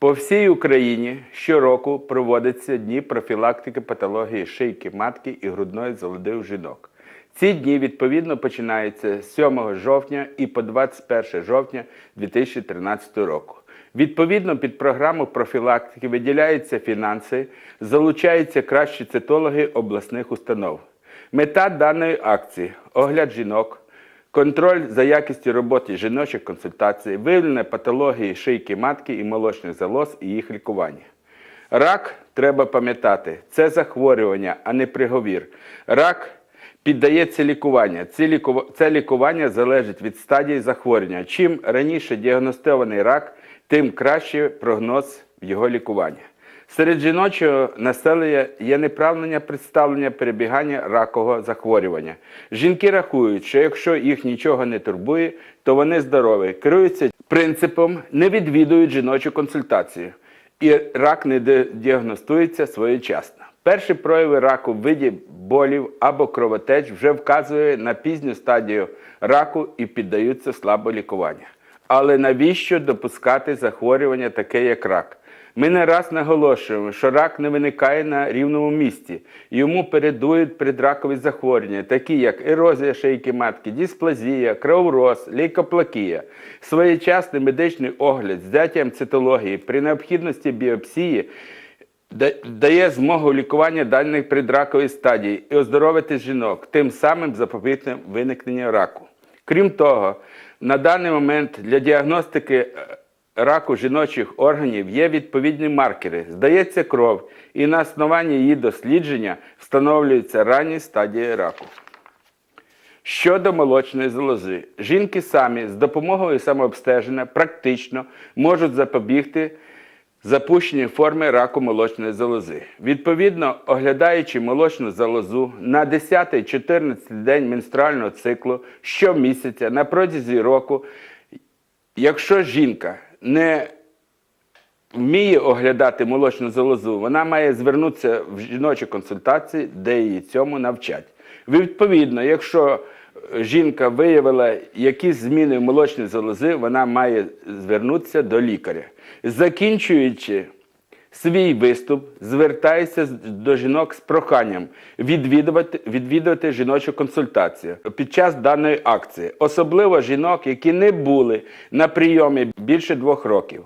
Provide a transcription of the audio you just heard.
По всій Україні щороку проводяться дні профілактики патології шийки матки і грудної залоди у жінок. Ці дні відповідно починаються з 7 жовтня і по 21 жовтня 2013 року. Відповідно, під програму профілактики виділяються фінанси, залучаються кращі цитологи обласних установ. Мета даної акції огляд жінок, контроль за якістю роботи жіночих консультацій, виявлення патології шийки матки і молочних залоз і їх лікування. Рак треба пам'ятати, це захворювання, а не приговір. Рак піддається лікування. Це Це лікування залежить від стадії захворювання. Чим раніше діагностований рак, тим краще прогноз його лікування. Серед жіночого населення є неправильне представлення перебігання ракового захворювання. Жінки рахують, що якщо їх нічого не турбує, то вони здорові. Керуються принципом не відвідують жіночу консультацію, і рак не діагностується своєчасно. Перші прояви раку в виді болів або кровотеч вже вказує на пізню стадію раку і піддаються слабо лікування. Але навіщо допускати захворювання таке, як рак? Ми не раз наголошуємо, що рак не виникає на рівному місці. Йому передують предракові захворювання, такі як ерозія шийки матки, дисплазія, кровороз, лейкоплакія. Своєчасний медичний огляд з взяттям цитології при необхідності біопсії дає змогу лікування даних предракової стадії і оздоровити жінок, тим самим запобігти виникненню раку. Крім того, на даний момент для діагностики е, раку жіночих органів є відповідні маркери. Здається кров, і на основанні її дослідження встановлюються ранні стадії раку. Щодо молочної залози, жінки самі з допомогою самообстеження практично можуть запобігти запущенню форми раку молочної залози. Відповідно, оглядаючи молочну залозу на 10-14 день менструального циклу щомісяця на протязі року, якщо жінка не вміє оглядати молочну залозу, вона має звернутися в жіночі консультації, де її цьому навчать. Відповідно, якщо е, жінка виявила якісь зміни в молочній залози, вона має звернутися до лікаря. Закінчуючи свій виступ, звертаюся до жінок з проханням відвідувати, відвідувати жіночу консультацію під час даної акції, особливо жінок, які не були на прийомі більше двох років.